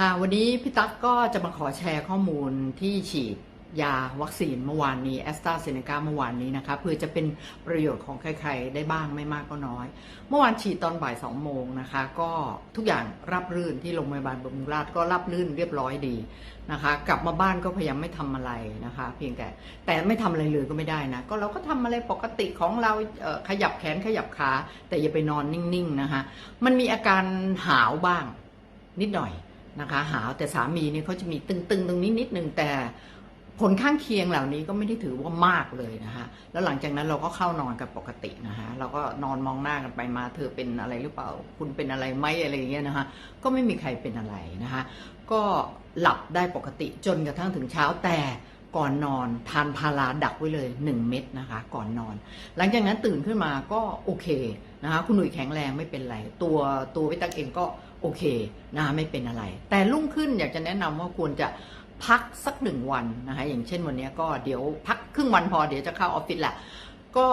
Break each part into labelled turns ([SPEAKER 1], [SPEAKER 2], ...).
[SPEAKER 1] ค่ะวันนี้พี่ตั๊กก็จะมาขอแชร์ข้อมูลที่ฉีดยาวัคซีนเมื่อวานนี้แอสตราเซเนกาเมื่อวานนี้นะคะเพื่อจะเป็นประโยชน์ของใครๆ ได้บ้างไม่มากก็น้อย เมื่อวานฉีดตอนบ่ายสองโมงนะคะ ก็ทุกอย่างรับรื่นที่โรงพยาบาลบำรุงราษฎร์ก็รับรื่นเรียบร้อยดีนะคะ กลับมาบ้านก็พยายามไม่ทำอะไรนะคะ เพียงแต่แต่ไม่ทำอะไรเลยก็ไม่ได้นะ ก็เราก็ทำอะไรปกติของเราขยับแขนขยับขาแต่อย่าไปนอนนิ่งๆนะคะมันมีอาการหาวบ้างนิดหน่อย นะคะหาวแต่สามีเนี่ยเขาจะมีตึงๆตรงนี้นิดนึงแต่ผลข้างเคียงเหล่านี้ก็ไม่ได้ถือว่ามากเลยนะคะแล้วหลังจากนั้นเราก็เข้านอนกันปกตินะคะเราก็นอนมองหน้ากันไปมาเธอเป็นอะไรหรือเปล่า คุณเป็นอะไรไหมอะไรอย่างเงี้ยนะคะก็ไม่มีใครเป็นอะไรนะคะก็หลับได้ปกติจนกระทั่งถึงเช้าแต่ ก่อนนอน ทานพาราดักไว้เลย 1 เม็ดนะคะ ก่อนนอน หลังจากนั้นตื่นขึ้นมาก็โอเคนะคะคุณหนุ่ยแข็งแรงไม่เป็นไร ตัวตัววิตักเองก็โอเคนะคะไม่เป็นอะไร แต่รุ่งขึ้นอยากจะแนะนำว่าควรจะพักสักหนึ่งวันนะคะอย่างเช่นวันนี้ก็เดี๋ยวพักครึ่งวันพอเดี๋ยวจะเข้าออฟฟิศแหละก็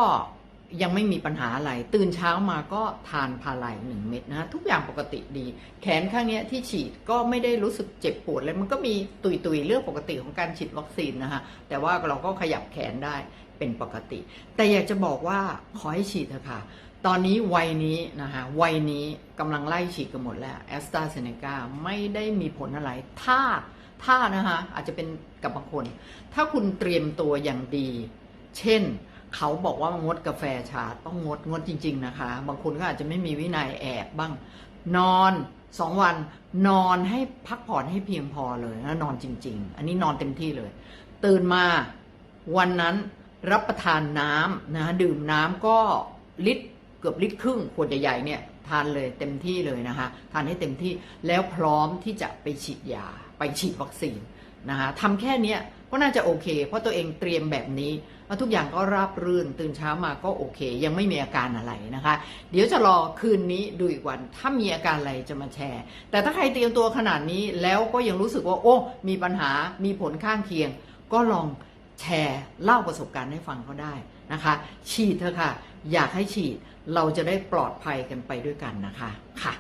[SPEAKER 1] ยังไม่มีปัญหาอะไร ตื่นเช้ามาก็ทานพาราอีกหนึ่งเม็ดนะทุกอย่างปกติดี แขนข้างนี้ที่ฉีดก็ไม่ได้รู้สึกเจ็บปวดเลยมันก็มีตุยๆเรื่องปกติของการฉีดวัคซีนนะฮะแต่ว่าเราก็ขยับแขนได้เป็นปกติ แต่อยากจะบอกว่าขอให้ฉีดเถอะค่ะ ตอนนี้วัยนี้นะคะวัยนี้กำลังไล่ฉีดกันหมดแล้วแอสตราเซเนกาไม่ได้มีผลอะไรถ้าถ้านะคะอาจจะเป็นกับบางคน ถ้าคุณเตรียมตัวอย่างดี เช่น เขาบอกว่างดกาแฟชาต้องงดงดจริง ๆนะคะ บางคนก็อาจจะไม่มีวินัยแอบบ้าง นอนสองวันนอนให้พักผ่อนให้เพียงพอเลยแล้วนอนจริง ๆ อันนี้นอนเต็มที่เลย ตื่นมาวันนั้นรับประทานน้ำนะดื่มน้ำก็ลิตรเกือบลิตรครึ่งขวดใหญ่ๆเนี่ยทานเลยเต็มที่เลยนะคะ ทานให้เต็มที่แล้วพร้อมที่จะไปฉีดยาไปฉีดวัคซีน นะคะทำแค่นี้ก็น่าจะโอเค เพราะตัวเองเตรียมแบบนี้แล้วทุกอย่างก็ราบรื่นตื่นเช้ามาก็โอเค ยังไม่มีอาการอะไรนะคะ เดี๋ยวจะรอคืนนี้ดูอีกวัน ถ้ามีอาการอะไรจะมาแชร์ แต่ถ้าใครเตรียมตัวขนาดนี้แล้วก็ยังรู้สึกว่า โอ้ มีปัญหามีผลข้างเคียง ก็ลองแชร์เล่าประสบการณ์ให้ฟังก็ได้นะคะ ฉีดเถอะค่ะ อยากให้ฉีดเราจะได้ปลอดภัยกันไปด้วยกันนะคะค่ะ